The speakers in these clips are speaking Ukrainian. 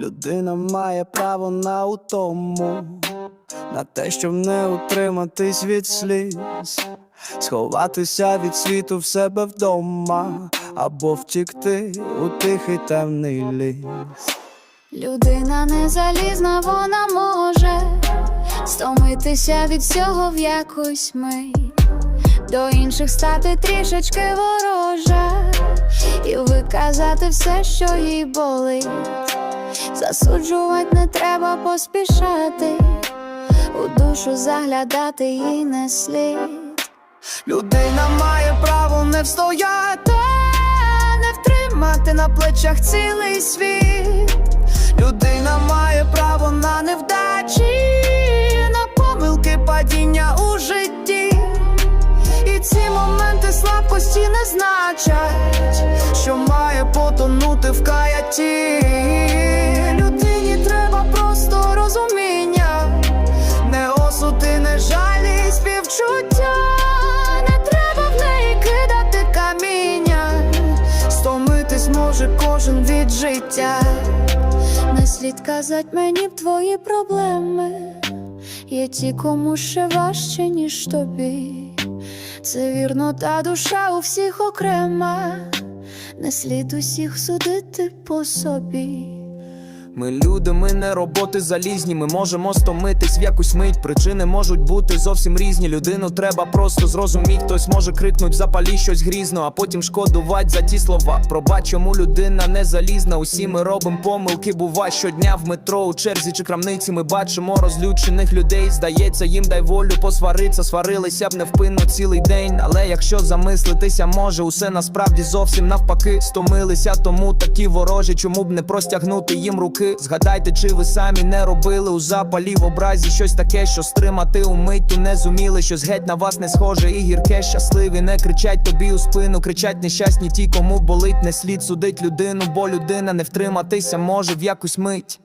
Людина має право на утому, на те, щоб не утриматись від сліз, сховатися від світу в себе вдома, або втікти у тихий темний ліс. Людина не залізна, вона може стомитися від всього в якусь мить, до інших стати трішечки ворожа і виказати все, що їй болить. Засуджувати не треба поспішати, у душу заглядати їй не слід. Людина має право не встояти, не втримати на плечах цілий світ. Людина має право на невдачі, на помилки падіння у житті. І ці моменти слабкості не значать, що має потонути в каяті. Може кожен від життя. Не слід казать мені б твої проблеми. Є ті, кому ще важче, ніж тобі. Це вірно, та душа у всіх окрема. Не слід усіх судити по собі. Ми люди, ми не роботи залізні. Ми можемо стомитись в якусь мить. Причини можуть бути зовсім різні. Людину треба просто зрозуміть. Хтось може крикнуть в запалі щось грізно, а потім шкодувать за ті слова. Пробач, чому людина не залізна. Усі ми робимо помилки. Бува щодня в метро, у черзі чи крамниці. Ми бачимо розлючених людей. Здається, їм дай волю посвариться. Сварилися б невпинно цілий день. Але якщо замислитися, може усе насправді зовсім навпаки. Стомилися, тому такі ворожі. Чому б не простягнути їм руки? Згадайте, чи ви самі не робили у запалі в образі щось таке, що стримати умить не зуміли, щось геть на вас не схоже, і гірке щасливі. Не кричать тобі у спину, кричать нещасні ті, кому болить, не слід судить людину, бо людина не втриматися може в якусь мить.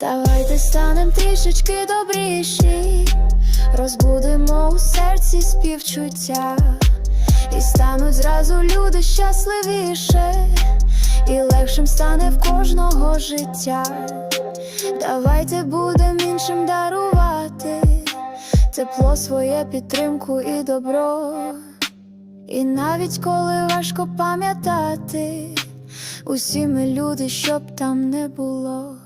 Давайте станем трішечки добріші, розбудемо у серці співчуття, і стануть зразу люди щасливіше, і легшим стане в кожного життя. Давайте будем іншим дарувати тепло, своє підтримку і добро. І навіть коли важко пам'ятати, усі ми люди, щоб там не було.